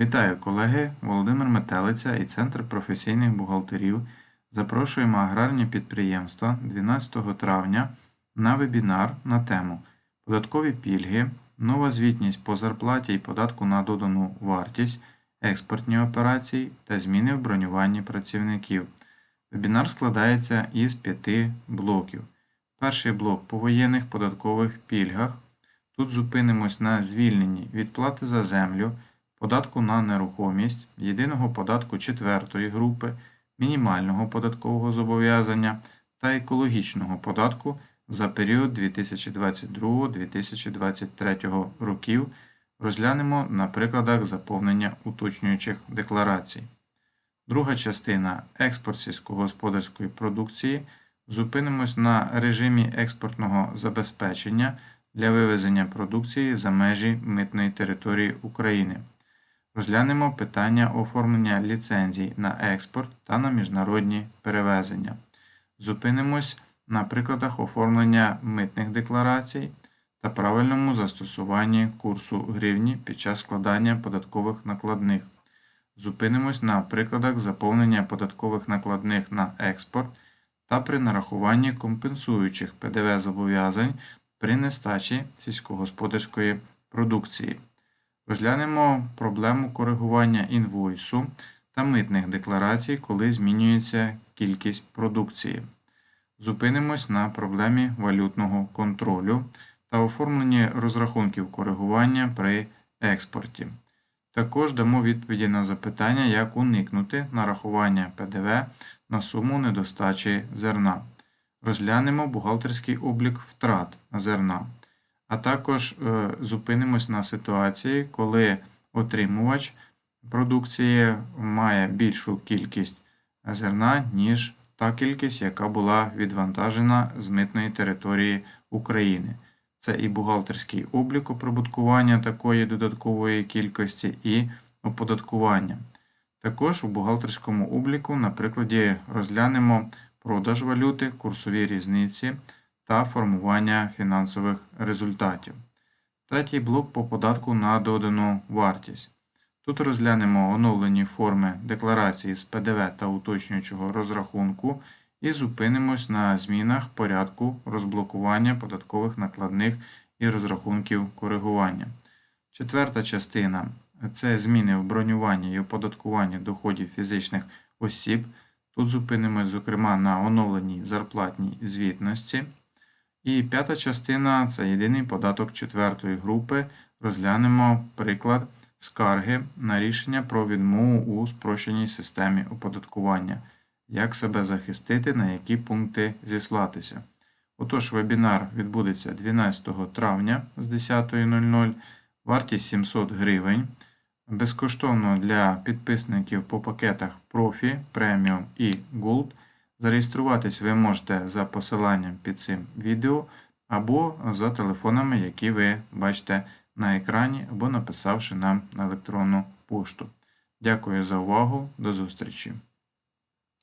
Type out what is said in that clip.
Вітаю, колеги! Володимир Метелиця і Центр професійних бухгалтерів. Запрошуємо аграрні підприємства 12 травня на вебінар на тему Податкові пільги, нова звітність по зарплаті і податку на додану вартість, експортні операції та зміни в бронюванні працівників. Вебінар складається із п'яти блоків. Перший блок по воєнних податкових пільгах. Тут зупинимось на звільненні від плати за землю, податку на нерухомість, єдиного податку четвертої групи, мінімального податкового зобов'язання та екологічного податку за період 2022-2023 років. Розглянемо на прикладах заповнення уточнюючих декларацій. Друга частина експорт сільськогосподарської продукції. Зупинимось на режимі експортного забезпечення для вивезення продукції за межі митної території України. Розглянемо питання оформлення ліцензій на експорт та на міжнародні перевезення. Зупинимось на прикладах оформлення митних декларацій та правильному застосуванні курсу гривні під час складання податкових накладних. Зупинимось на прикладах заповнення податкових накладних на експорт та при нарахуванні компенсуючих ПДВ зобов'язань при нестачі сільськогосподарської продукції. Розглянемо проблему коригування інвойсу та митних декларацій, коли змінюється кількість продукції. Зупинимось на проблемі валютного контролю та оформленні розрахунків коригування при експорті. Також дамо відповіді на запитання, як уникнути нарахування ПДВ на суму недостачі зерна. Розглянемо бухгалтерський облік втрат зерна, а також е, зупинимось на ситуації, коли отримувач продукції має більшу кількість зерна, ніж та кількість, яка була відвантажена з митної території України. Це і бухгалтерський облік оприбуткування такої додаткової кількості, і оподаткування. Також у бухгалтерському обліку, на прикладі, розглянемо продаж валюти, курсові різниці та формування фінансових результатів. Третій блок по податку на додану вартість. Тут розглянемо оновлені форми декларації з ПДВ та уточнюючого розрахунку і зупинимось на змінах порядку розблокування податкових накладних і розрахунків коригування. Четверта частина це зміни в бронюванні і оподаткуванні доходів фізичних осіб. Тут зупинимось, зокрема, на оновленій зарплатній звітності. І п'ята частина це єдиний податок четвертої групи. Розглянемо приклад скарги на рішення про відмову у спрощеній системі оподаткування, як себе захистити, на які пункти зіслатися. Отож, вебінар відбудеться 12 травня з 10.00, вартість 700 гривень. Безкоштовно для підписників по пакетах Profi, Premium і Gold. Зареєструватись ви можете за посиланням під цим відео або за телефонами, які ви бачите на екрані, або написавши нам на електронну пошту. Дякую за увагу, до зустрічі!